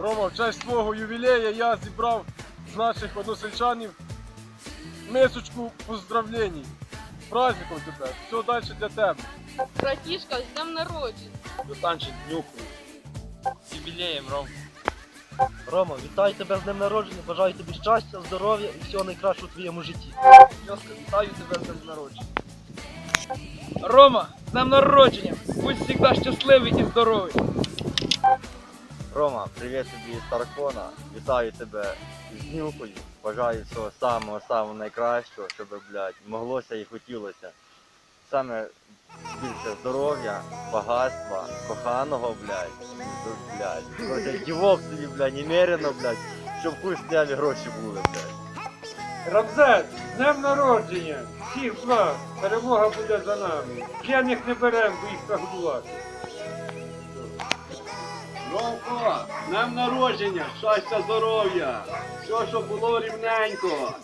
Рома, в честь свого ювілея я зібрав з наших односельчанів мисочку поздравлень. З праздником тебе. Все далі для тебе. Братішка, з днем народження. Братанчик, днюху. З юбілеєм, Ром. Рома, вітаю тебе з днем народження, бажаю тобі щастя, здоров'я і всього найкращого у твоєму житті. Йоска, вітаю тебе з днем народження. Рома, з днем народження! Будь завжди щасливий і здоровий. Рома, привіт тобі з Таркона. Вітаю тебе з днюхою. Бажаю всього самого самого найкращого, щоб, блядь, моглося і хотілося. Саме більше здоров'я, багатства, коханого, блядь, ну, блядь. Дівок тобі, блядь, немерено, блядь, щоб хуй сняли гроші були, блядь. Рамзес, днем народження! Всіх благ! Перемога буде за нами. П'яних не беремо, бо їх нагодувати. Ромко, нам народження, щастя, здоров'я, все, що було рівненько.